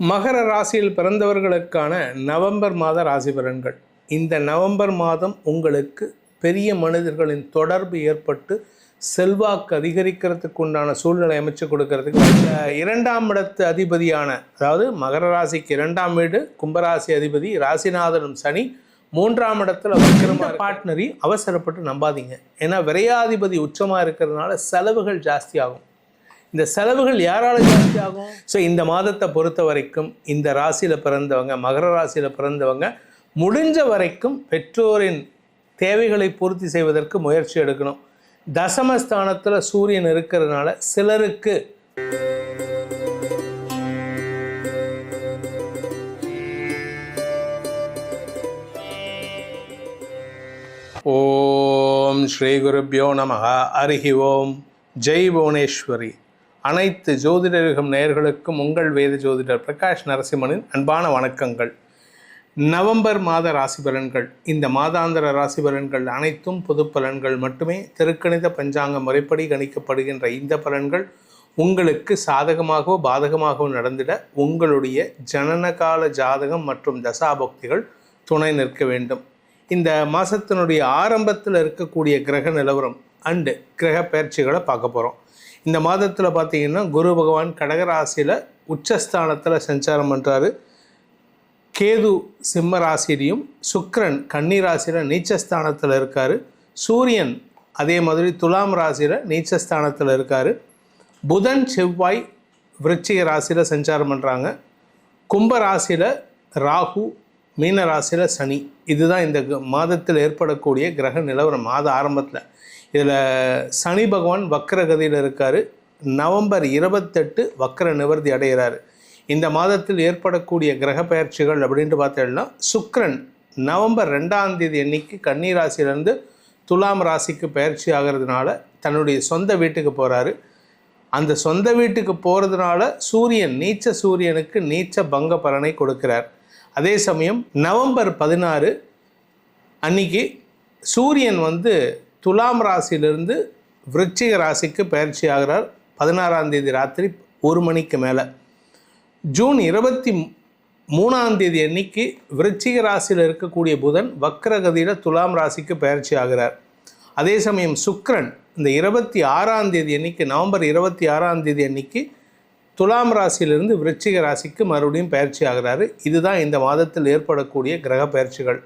மகர ராசியில் பிறந்தவர்களுக்கான நவம்பர் மாத ராசி பலன்கள். இந்த நவம்பர் மாதம் உங்களுக்கு பெரிய மனிதர்களின் தொடர்பு ஏற்பட்டு செல்வாக்கு அதிகரிக்கிறதுக்கு உண்டான சூழ்நிலை அமைச்சு கொடுக்கறதுக்கு இரண்டாம் இடத்து அதிபதியான அதாவது மகர ராசிக்கு இரண்டாம் வீடு கும்பராசி அதிபதி ராசிநாதனும் சனி மூன்றாம் இடத்துல வைக்கிற பார்ட்னரி அவசரப்பட்டு நம்பாதீங்க. ஏன்னா விரையாதிபதி உச்சமாக இருக்கிறதுனால செலவுகள் ஜாஸ்தி ஆகும் இந்த செலவுகள் யாரால ஜாஸ்தி ஆகும்? ஸோ இந்த மாதத்தை பொறுத்த வரைக்கும் இந்த ராசியில் பிறந்தவங்க மகர ராசியில் பிறந்தவங்க முடிஞ்ச வரைக்கும் பெற்றோரின் தேவைகளை பூர்த்தி செய்வதற்கு முயற்சி எடுக்கணும். தசமஸ்தானத்தில் சூரியன் இருக்கிறதுனால சிலருக்கு ஓம் ஸ்ரீ குருப்பியோ நம அருகி ஓம். ஜெய் புவனேஸ்வரி. அனைத்து ஜோதிடர்கள் நேயர்களுக்கும் உங்கள் வேத ஜோதிடர் பிரகாஷ் நரசிம்மனின் அன்பான வணக்கங்கள். நவம்பர் மாத ராசி பலன்கள். இந்த மாதாந்திர ராசி பலன்கள் அனைத்தும் பொது பலன்கள் மட்டுமே. திருக்கணித பஞ்சாங்க முறைப்படி கணிக்கப்படுகின்ற இந்த பலன்கள் உங்களுக்கு சாதகமாகவோ பாதகமாகவோ நடந்திட உங்களுடைய ஜனனகால ஜாதகம் மற்றும் தசாபக்திகள் துணை நிற்க வேண்டும். இந்த மாதத்தினுடைய ஆரம்பத்தில் இருக்கக்கூடிய கிரக நிலவரம் அண்டு கிரக பயிற்சிகளை பார்க்க போகிறோம் இந்த மாதத்தில் பார்த்தீங்கன்னா குரு பகவான் கடகராசியில் உச்சஸ்தானத்தில் சஞ்சாரம் பண்ணுறாரு கேது சிம்ம ராசிலையும் சுக்கரன் கன்னி ராசியில் நீச்சஸ்தானத்தில் இருக்கார். சூரியன் அதே மாதிரி துலாம் ராசியில் நீச்சஸ்தானத்தில் இருக்கார். புதன் செவ்வாய் விருச்சிக ராசியில் சஞ்சாரம் பண்ணுறாங்க கும்ப ராசியில் ராகு மீன ராசியில் சனி. இதுதான் இந்த க- மாதத்தில் ஏற்படக்கூடிய கிரக நிலவரம் மாத ஆரம்பத்தில். இதில் சனி பகவான் வக்கரகதியில் இருக்கார். நவம்பர் இருபத்தெட்டு வக்கர நிவர்த்தி அடைகிறார் இந்த மாதத்தில் ஏற்படக்கூடிய கிரக பயிற்சிகள் அப்படின்ட்டு பார்த்தோம்னா சுக்ரன் நவம்பர் ரெண்டாம் தேதி அன்னைக்கு கன்னிராசியிலேருந்து துலாம் ராசிக்கு பயிற்சி ஆகிறதுனால தன்னுடைய சொந்த வீட்டுக்கு போகிறாரு அந்த சொந்த வீட்டுக்கு போகிறதுனால சூரியன் நீச்ச சூரியனுக்கு நீச்ச பங்க பலனை கொடுக்கிறார். அதே சமயம் நவம்பர் பதினாறு அன்னைக்கு சூரியன் வந்து துலாம் ராசியிலிருந்து விருச்சிக ராசிக்கு பயிற்சி ஆகிறார். பதினாறாம் தேதி ராத்திரி ஒரு மணிக்கு மேலே. ஜூன் இருபத்தி மூணாம் தேதி அன்னைக்கு விருச்சிக ராசியில் இருக்கக்கூடிய புதன் வக்ரகதியில் துலாம் ராசிக்கு பயிற்சி ஆகிறார். அதே சமயம் சுக்ரன் இந்த இருபத்தி ஆறாம் தேதி அன்னைக்கு நவம்பர் இருபத்தி ஆறாம் தேதி அன்னைக்கு துலாம் ராசியிலிருந்து விருச்சிக ராசிக்கு மறுபடியும் பயிற்சி ஆகிறாரு. இதுதான் இந்த மாதத்தில் ஏற்படக்கூடிய கிரக பயிற்சிகள்.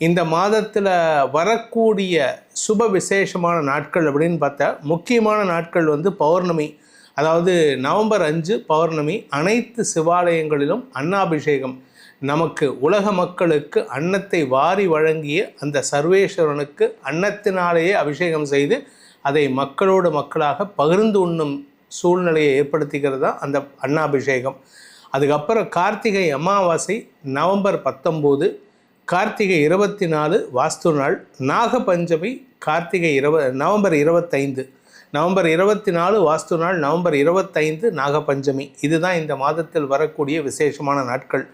இந்த மாதத்தில் வரக்கூடிய சுப விசேஷமான நாட்கள் அப்படின்னு பார்த்தா முக்கியமான நாட்கள் வந்து பௌர்ணமி. அதாவது நவம்பர் அஞ்சு பௌர்ணமி அனைத்து சிவாலயங்களிலும் அன்னாபிஷேகம். நமக்கு உலக மக்களுக்கு அன்னத்தை வாரி வழங்கிய அந்த சர்வேஸ்வரனுக்கு அன்னத்தினாலேயே அபிஷேகம் செய்து அதை மக்களோடு மக்களாக பகிர்ந்து உண்ணும் சூழ்நிலையை ஏற்படுத்திக்கிறது தான் அந்த அன்னாபிஷேகம். அதுக்கப்புறம் கார்த்திகை அமாவாசை நவம்பர் பத்தொம்போது கார்த்திகை இருபத்தி நாலு வாஸ்து நாள் நாகபஞ்சமி கார்த்திகை இருவ நவம்பர் இருபத்தைந்து நவம்பர் இருபத்தி நாலு வாஸ்து நாள் நவம்பர் இருபத்தைந்து நாகபஞ்சமி. இதுதான் இந்த மாதத்தில் வரக்கூடிய விசேஷமான நாட்கள்.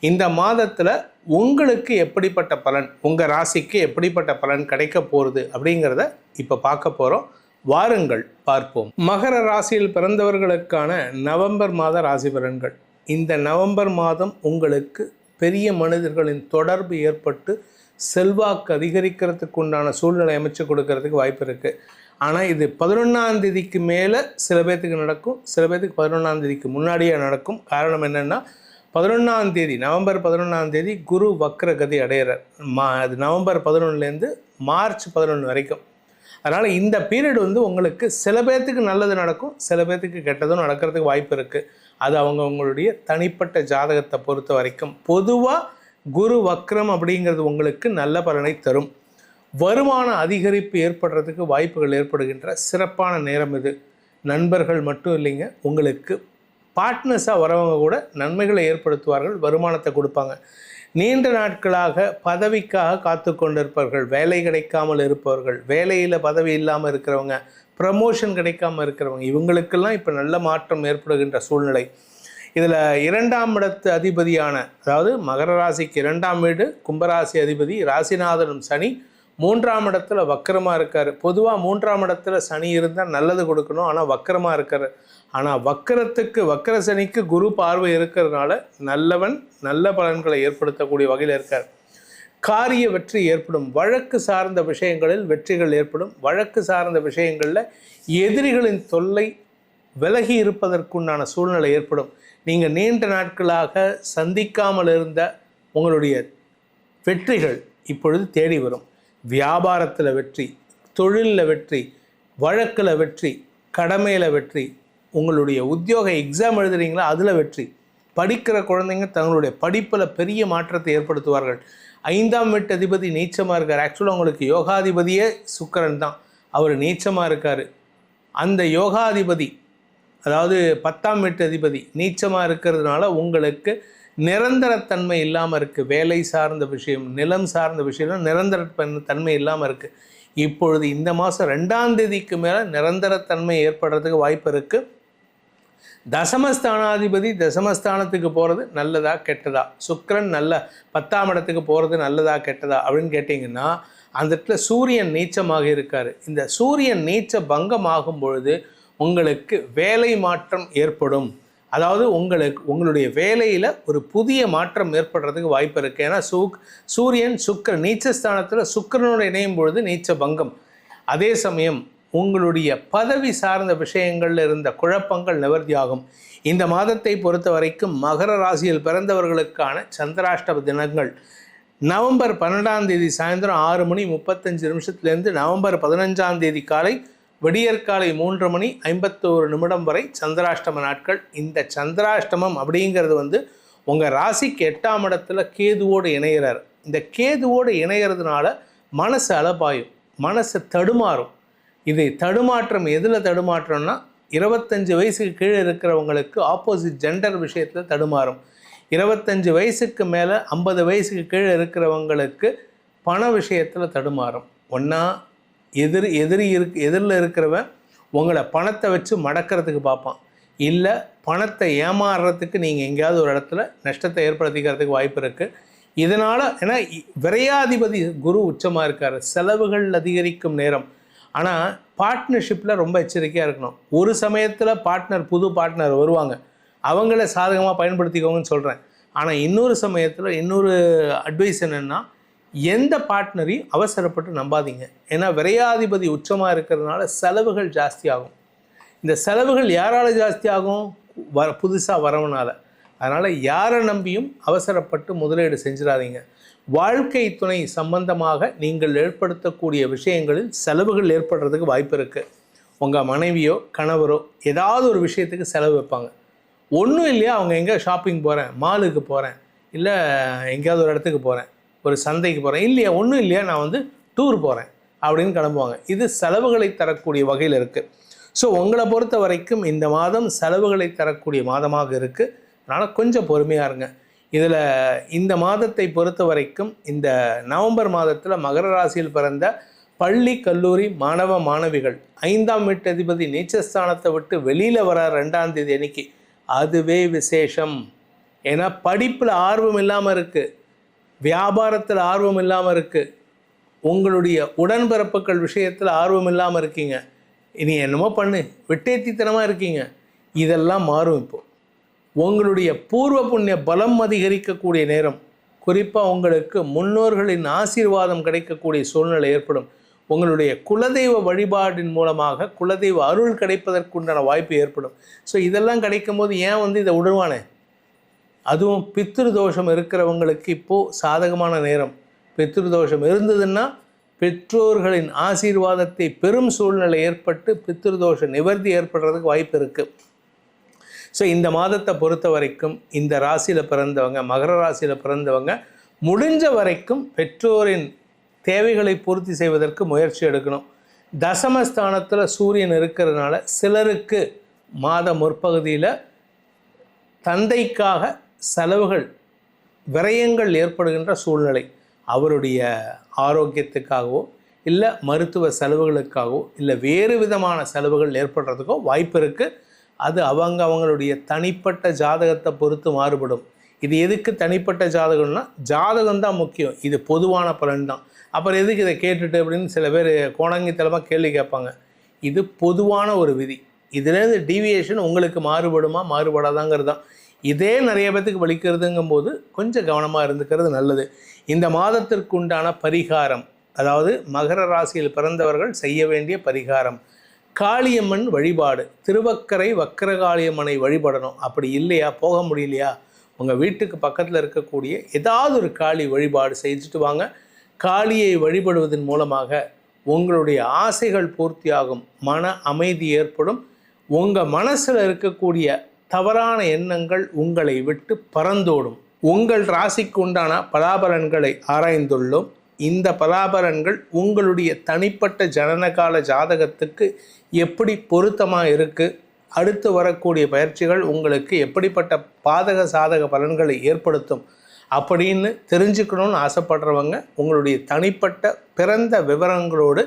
இந்த மாதத்தில் உங்களுக்கு எப்படிப்பட்ட பலன் உங்கள் ராசிக்கு எப்படிப்பட்ட பலன் கிடைக்க போகிறது அப்படிங்கிறத இப்போ பார்க்க போகிறோம் வாருங்கள் பார்ப்போம். மகர ராசியில் பிறந்தவர்களுக்கான நவம்பர் மாத ராசி பலன்கள். இந்த நவம்பர் மாதம் உங்களுக்கு பெரிய மனிதர்களின் தொடர்பு ஏற்பட்டு செல்வாக்கு அதிகரிக்கிறதுக்கு உண்டான சூழ்நிலை அமைச்சு கொடுக்கறதுக்கு வாய்ப்பு இருக்குது ஆனால் இது பதினொன்றாம் தேதிக்கு மேலே சில பேர்த்துக்கு நடக்கும் சில பேர்த்துக்கு பதினொன்றாம் தேதிக்கு முன்னாடியே நடக்கும். காரணம் என்னென்னா பதினொன்றாம் தேதி நவம்பர் பதினொன்றாம் தேதி குரு வக்ரகதி அடையிறார். மா அது நவம்பர் பதினொன்றுலேருந்து மார்ச் பதினொன்று வரைக்கும். அதனால் இந்த பீரியட் வந்து உங்களுக்கு சில பேர்த்துக்கு நல்லது நடக்கும் சில பேர்த்துக்கு கெட்டதும் நடக்கிறதுக்கு வாய்ப்பு இருக்குது அது அவங்கவுங்களுடைய தனிப்பட்ட ஜாதகத்தை பொறுத்த வரைக்கும். பொதுவாக குரு வக்ரம் அப்படிங்கிறது உங்களுக்கு நல்ல பலனை தரும். வருமான அதிகரிப்பு ஏற்படுறதுக்கு வாய்ப்புகள் ஏற்படுகின்ற சிறப்பான நேரம் இது. நண்பர்கள் மட்டும் இல்லைங்க உங்களுக்கு பார்ட்னர்ஸாக வரவங்க கூட நன்மைகளை ஏற்படுத்துவார்கள் வருமானத்தை கொடுப்பாங்க. நீண்ட நாட்களாக பதவிக்காக காத்து கொண்டிருப்பவர்கள் வேலை கிடைக்காமல் இருப்பவர்கள் வேலையில் பதவி இல்லாமல் இருக்கிறவங்க ப்ரமோஷன் கிடைக்காமல் இருக்கிறவங்க இவங்களுக்கெல்லாம் இப்போ நல்ல மாற்றம் ஏற்படுகின்ற சூழ்நிலை. இதில் இரண்டாம் இடத்து அதிபதியான அதாவது மகர ராசிக்கு இரண்டாம் வீடு கும்பராசி அதிபதி ராசிநாதனும் சனி மூன்றாம் இடத்துல வக்கரமாக இருக்கார். பொதுவாக மூன்றாம் இடத்துல சனி இருந்தால் நல்லது கொடுக்கணும் ஆனால் வக்கரமாக இருக்கார். ஆனால் வக்கரத்துக்கு வக்கர சனிக்கு குரு பார்வை இருக்கிறதுனால நல்லவன் நல்ல பலன்களை ஏற்படுத்தக்கூடிய வகையில் இருக்கார். காரிய வெற்றி ஏற்படும். வழக்கு சார்ந்த விஷயங்களில் வெற்றிகள் ஏற்படும். வழக்கு சார்ந்த விஷயங்களில் எதிரிகளின் தொல்லை விலகி இருப்பதற்குண்டான சூழ்நிலை ஏற்படும். நீங்கள் நீண்ட நாட்களாக சந்திக்காமல் இருந்த உங்களுடைய வெற்றிகள் இப்பொழுது தேடி வரும். வியாபாரத்தில் வெற்றி தொழிலில் வெற்றி வழக்கில் வெற்றி கடமையில் வெற்றி உங்களுடைய உத்தியோக எக்ஸாம் எழுதுறீங்களா? அதில் வெற்றி. படிக்கிற குழந்தைங்க தங்களுடைய படிப்பில் பெரிய மாற்றத்தை ஏற்படுத்துவார்கள். ஐந்தாம் வீட்டு அதிபதி நீச்சமாக இருக்கார். ஆக்சுவலாக உங்களுக்கு யோகாதிபதியே சுக்கரன் தான். அவர் நீச்சமாக இருக்கார். அந்த யோகாதிபதி அதாவது பத்தாம் வீட்டு அதிபதி நீச்சமாக இருக்கிறதுனால உங்களுக்கு நிரந்தரத்தன்மை இல்லாமல் இருக்குது வேலை சார்ந்த விஷயம் நிலம் சார்ந்த விஷயம் நிரந்தர தன்மை இல்லாமல் இருக்குது இப்பொழுது இந்த மாதம் ரெண்டாம் தேதிக்கு மேலே நிரந்தரத்தன்மை ஏற்படுறதுக்கு வாய்ப்பு இருக்குது தசமஸ்தானாதிபதி தசமஸ்தானத்துக்கு போகிறது நல்லதா கெட்டதா? சுக்கரன் நல்ல பத்தாம் இடத்துக்கு போகிறது நல்லதா கெட்டதா? அப்படின்னு கேட்டிங்கன்னா அந்த இடத்துல சூரியன் நீச்சமாக இருக்கார். இந்த சூரியன் நீச்ச பங்கம் ஆகும் பொழுது உங்களுக்கு வேலை மாற்றம் ஏற்படும். அதாவது உங்களுக்கு உங்களுடைய வேலையில் ஒரு புதிய மாற்றம் ஏற்படுறதுக்கு வாய்ப்பு இருக்குது ஏன்னா சூக் சூரியன் சுக்கர நீச்சஸ்தானத்தில் சுக்கரனோடு இணையும் பொழுது நீச்ச பங்கம். அதே சமயம் உங்களுடைய பதவி சார்ந்த விஷயங்களில் இருந்த குழப்பங்கள் நிவர்த்தியாகும். இந்த மாதத்தை பொறுத்த வரைக்கும் மகர ராசியில் பிறந்தவர்களுக்கான சந்திராஷ்டம தினங்கள். நவம்பர் பன்னெண்டாம் தேதி சாயந்தரம் ஆறு மணி முப்பத்தஞ்சு நிமிஷத்துலேருந்து நவம்பர் பதினஞ்சாம் தேதி காலை விடியற்காலை மூன்று மணி ஐம்பத்தோரு நிமிடம் வரை சந்திராஷ்டம நாட்கள். இந்த சந்திராஷ்டமம் அப்படிங்கிறது வந்து உங்கள் ராசிக்கு எட்டாம் இடத்துல கேதுவோடு இணையிறார். இந்த கேதுவோடு இணையிறதுனால மனசு அளப்பாயும் மனசு தடுமாறும். இது தடுமாற்றம் எதில் தடுமாற்றம்னா இருபத்தஞ்சு வயசுக்கு கீழே இருக்கிறவங்களுக்கு ஆப்போசிட் ஜெண்டர் விஷயத்தில் தடுமாறும். இருபத்தஞ்சு வயசுக்கு மேலே ஐம்பது வயசுக்கு கீழே இருக்கிறவங்களுக்கு பண விஷயத்தில் தடுமாறும். ஒன்றா எதிர் எதிரி இருக்கு எதிரில் இருக்கிறவன் உங்களை பணத்தை வச்சு மடக்கிறதுக்கு பார்ப்பான். இல்லை பணத்தை ஏமாறுறதுக்கு நீங்கள் எங்கேயாவது ஒரு இடத்துல நஷ்டத்தை ஏற்படுத்திக்கிறதுக்கு வாய்ப்பு இருக்குது இதனால் ஏன்னா விரையாதிபதி குரு உச்சமாக இருக்கார். செலவுகள் அதிகரிக்கும் நேரம். ஆனால் பார்ட்னர்ஷிப்பில் ரொம்ப எச்சரிக்கையாக இருக்கணும். ஒரு சமயத்தில் பார்ட்னர் புது பார்ட்னர் வருவாங்க. அவங்கள சாதகமாக பயன்படுத்திக்கோங்கன்னு சொல்கிறேன் ஆனால் இன்னொரு சமயத்தில் இன்னொரு அட்வைஸ் என்னென்னா எந்த பார்ட்னரையும் அவசரப்பட்டு நம்பாதீங்க. ஏன்னா விரையாதிபதி உச்சமாக இருக்கிறதுனால செலவுகள் ஜாஸ்தியாகும். இந்த செலவுகள் யாரால் ஜாஸ்தியாகும்? வர புதுசாக வரவனால. அதனால் யாரை நம்பியும் அவசரப்பட்டு முதலீடு செஞ்சிடாதீங்க. வாழ்க்கை துணை சம்பந்தமாக நீங்கள் ஏற்படுத்தக்கூடிய விஷயங்களில் செலவுகள் ஏற்படுறதுக்கு வாய்ப்பு இருக்குது உங்கள் மனைவியோ கணவரோ ஏதாவது ஒரு விஷயத்துக்கு செலவு வைப்பாங்க. ஒன்றும் இல்லையா? அவங்க எங்கே ஷாப்பிங் போகிறேன் மாலுக்கு போகிறேன் இல்லை எங்கேயாவது ஒரு இடத்துக்கு போகிறேன் ஒரு சந்தைக்கு போகிறேன் இல்லையா? ஒன்றும் இல்லையா? நான் வந்து டூர் போகிறேன் அப்படின்னு கிளம்புவாங்க. இது செலவுகளை தரக்கூடிய வகையில் இருக்குது ஸோ உங்களை பொறுத்த வரைக்கும் இந்த மாதம் செலவுகளை தரக்கூடிய மாதமாக இருக்குது அதனால் கொஞ்சம் பொறுமையாக இருங்க. இதில் இந்த மாதத்தை பொறுத்த வரைக்கும் இந்த நவம்பர் மாதத்தில் மகர ராசியில் பிறந்த பள்ளி கல்லூரி மாணவ மாணவிகள் ஐந்தாம் வீட்டதிபதி நீச்சஸ்தானத்தை விட்டு வெளியில் வர ரெண்டாம் தேதி அன்னைக்கு. அதுவே விசேஷம். ஏன்னா படிப்பில் ஆர்வம் இல்லாமல் இருக்குது வியாபாரத்தில் ஆர்வம் இல்லாமல் இருக்குது உங்களுடைய உடன்பிறப்புகள் விஷயத்தில் ஆர்வம் இல்லாமல் இருக்கீங்க. இனி என்னமோ பண்ணு. விட்டேத்தித்தனமாக இருக்கீங்க. இதெல்லாம் மாறும் இப்போது உங்களுடைய பூர்வ புண்ணிய பலம் அதிகரிக்கக்கூடிய நேரம் குறிப்பாக உங்களுக்கு முன்னோர்களின் ஆசீர்வாதம் கிடைக்கக்கூடிய சூழ்நிலை ஏற்படும். உங்களுடைய குலதெய்வ வழிபாடின் மூலமாக குலதெய்வ அருள் கிடைப்பதற்குண்டான வாய்ப்பு ஏற்படும். ஸோ இதெல்லாம் கிடைக்கும் போது ஏன் வந்து இதை விடுவானே அதுவும் பித்திரு தோஷம் இருக்கிறவங்களுக்கு இப்போது சாதகமான நேரம். பித்திரு தோஷம் இருந்ததுன்னா பெற்றோர்களின் ஆசீர்வாதத்தை பெரும் சூழ்நிலை ஏற்பட்டு பித்திருதோஷ நிவர்த்தி ஏற்படுறதுக்கு வாய்ப்பு இருக்குது ஸோ இந்த மாதத்தை பொறுத்த வரைக்கும் இந்த ராசியில் பிறந்தவங்க மகர ராசியில் பிறந்தவங்க முடிஞ்ச வரைக்கும் பெற்றோரின் தேவைகளை பூர்த்தி செய்வதற்கு முயற்சி எடுக்கணும். தசமஸ்தானத்தில் சூரியன் இருக்கிறதுனால சிலருக்கு மாத முற்பகுதியில் தந்தைக்காக செலவுகள் விரயங்கள் ஏற்படுகின்ற சூழ்நிலை. அவருடைய ஆரோக்கியத்துக்காகவோ இல்லை மருத்துவ செலவுகளுக்காகவோ இல்லை வேறு விதமான செலவுகள் ஏற்படுறதுக்கோ வாய்ப்பு இருக்குது அது அவங்க அவங்களுடைய தனிப்பட்ட ஜாதகத்தை பொறுத்து மாறுபடும். இது எதுக்கு தனிப்பட்ட ஜாதகம்னா ஜாதகம் தான் முக்கியம். இது பொதுவான பலன் தான் அப்புறம் எதுக்கு இதை கேட்டுட்டு அப்படின்னு சில பேர் கோணங்கித்தலமாக கேள்வி கேட்பாங்க. இது பொதுவான ஒரு விதி. இதுலேருந்து டீவியேஷன் உங்களுக்கு மாறுபடுமா மாறுபடாதாங்கிறது தான் இதே நிறைய பேத்துக்கு வலிக்கிறதுங்கும் போது கொஞ்சம் கவனமாக இருந்துக்கிறது நல்லது. இந்த மாதத்திற்கு உண்டான பரிகாரம் அதாவது மகர ராசியில் பிறந்தவர்கள் செய்ய வேண்டிய பரிகாரம் காளியம்மன் வழிபாடு. திருவக்கரை வக்கரகாளியம்மனை வழிபடணும். அப்படி இல்லையா? போக முடியலையா? உங்கள் வீட்டுக்கு பக்கத்தில் இருக்கக்கூடிய ஏதாவது ஒரு காளி வழிபாடு செஞ்சுட்டு வாங்க. காளியை வழிபடுவதன் மூலமாக உங்களுடைய ஆசைகள் பூர்த்தியாகும். மன அமைதி ஏற்படும். உங்கள் மனசில் இருக்கக்கூடிய தவறான எண்ணங்கள் உங்களை விட்டு பறந்தோடும். உங்கள் ராசிக்கு உண்டான பலாபலன்களை ஆராய்ந்துள்ளோம். இந்த பலாபலன்கள் உங்களுடைய தனிப்பட்ட ஜனனகால ஜாதகத்துக்கு எப்படி பொருத்தமாக இருக்குது அடுத்து வரக்கூடிய பயிற்சிகள் உங்களுக்கு எப்படிப்பட்ட பாதக சாதக பலன்களை ஏற்படுத்தும் அப்படின்னு தெரிஞ்சுக்கணும்னு ஆசைப்படுறவங்க உங்களுடைய தனிப்பட்ட பிறந்த விவரங்களோடு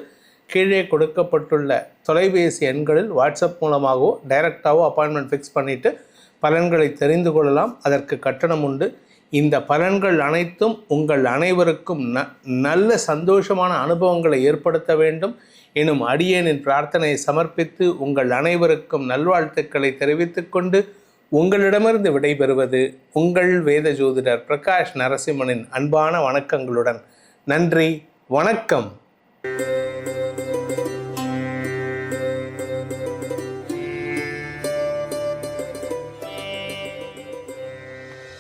கீழே கொடுக்கப்பட்டுள்ள தொலைபேசி எண்களில் வாட்ஸ்அப் மூலமாகவோ டைரெக்டாகவோ அப்பாயின்மெண்ட் ஃபிக்ஸ் பண்ணிவிட்டு பலன்களை தெரிந்து கொள்ளலாம். அதற்கு கட்டணம் உண்டு. இந்த பலன்கள் அனைத்தும் உங்கள் அனைவருக்கும் ந நல்ல சந்தோஷமான அனுபவங்களை ஏற்படுத்த வேண்டும். எனும் அடியேனின் பிரார்த்தனையை சமர்ப்பித்து உங்கள் அனைவருக்கும் நல்வாழ்த்துக்களை தெரிவித்துக்கொண்டு உங்களிடமிருந்து விடைபெறுவது உங்கள் வேத ஜோதிடர் பிரகாஷ் நரசிம்மனின் அன்பான வணக்கங்களுடன். நன்றி வணக்கம்.